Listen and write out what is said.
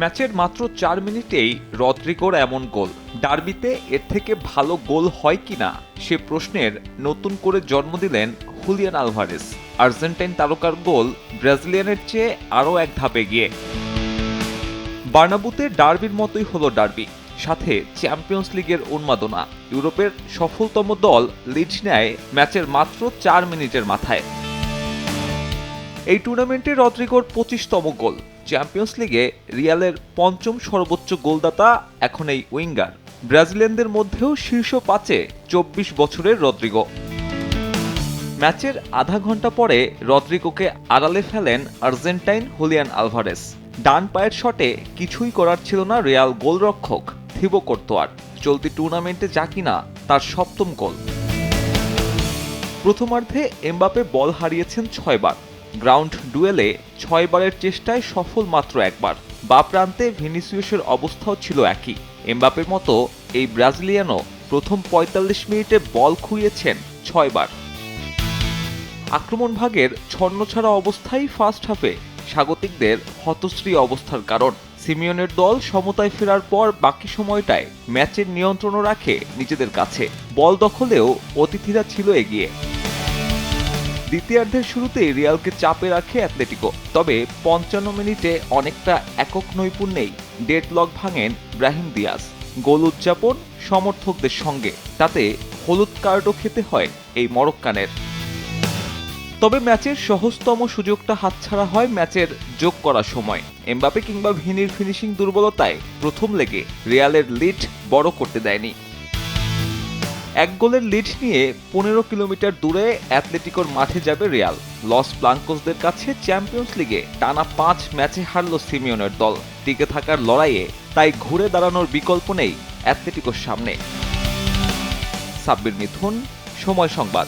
ম্যাচের মাত্র চার মিনিটেই রদ্রিগোর এমন গোল। ডার্বিতে এর থেকে ভালো গোল হয় কিনা সে প্রশ্নের নতুন করে জন্ম দিলেন হুলিয়ান আলভারেস। আর্জেন্টাইন তারকার গোল ব্রাজিলিয়ানের চেয়ে আরও এক ধাপে গিয়ে বার্নাবুতে ডার্বির মতোই হলো ডার্বি, সাথে চ্যাম্পিয়ন্স লিগের উন্মাদনা। ইউরোপের সফলতম দল লিডস নেয় ম্যাচের মাত্র চার মিনিটের মাথায়। এই টুর্নামেন্টে রদ্রিগোর পঁচিশতম গোল। চ্যাম্পিয়ন্স লিগে রিয়ালের পঞ্চম সর্বোচ্চ গোলদাতা এখন এই উইঙ্গার। ব্রাজিলিয়ানদের মধ্যেও শীর্ষ পাঁচে চব্বিশ বছরের রদ্রিগো। ম্যাচের আধা ঘণ্টা পরে রদ্রিগোকে আড়ালে ফেলেন আর্জেন্টাইন হুলিয়ান আলভারেস। ডান পায়ের শটে কিছুই করার ছিল না রিয়াল গোলরক্ষক থিবো কোর্তোয়ার। চলতি টুর্নামেন্টে যা কিনা তার সপ্তম গোল। প্রথমার্ধে এমবাপে বল হারিয়েছেন ছয়বার। গ্রাউন্ড ডুয়েলে ছয়বারের চেষ্টায় সফল মাত্র একবার। বা প্রান্তে ভিনিসিয়াসের অবস্থাও ছিল একই। এমবাপের মতো এই ব্রাজিলিয়ানও প্রথম ৪৫ মিনিটে বল খুইয়েছেন ছয়বার আক্রমণ ভাগের ছন্নছাড়া অবস্থাই ফার্স্ট হাফে স্বাগতিকদের হতশ্রী অবস্থার কারণ। সিমিয়নের দল সমতায় ফেরার পর বাকি সময়টায় ম্যাচের নিয়ন্ত্রণও রাখে নিজেদের কাছে। বল দখলেও অতিথিরা ছিল এগিয়ে। দ্বিতীয়ার্ধের শুরুতেই রিয়ালকে চাপে রাখে অ্যাথলেটিকো। তবে পঞ্চান্ন মিনিটে অনেকটা একক নৈপুণ্যেই ডেডলক ভাঙেন ব্রাহিম দিয়াস। গোল উদযাপন সমর্থকদের সঙ্গে। তাতে হলুদ কার্ডও খেতে হয় এই মরক্কানের। তবে ম্যাচের সহজতম সুযোগটা হাতছাড়া হয় ম্যাচের যোগ করার সময়। এমবাপে কিংবা ভিনির ফিনিশিং দুর্বলতায় প্রথম লেগে রিয়ালের লিড বড় করতে দেয়নি। এক গোলের লিড নিয়ে পনেরো কিলোমিটার দূরে অ্যাথলেটিকোর মাঠে যাবে রিয়াল। লস প্লাঙ্কোসদের কাছে চ্যাম্পিয়ন্স লিগে টানা পাঁচ ম্যাচে হারল সিমিয়নের দল। টিকে থাকার লড়াইয়ে তাই ঘুরে দাঁড়ানোর বিকল্প নেই অ্যাথলেটিকোর সামনে। সাব্বির মিথুন, সময় সংবাদ।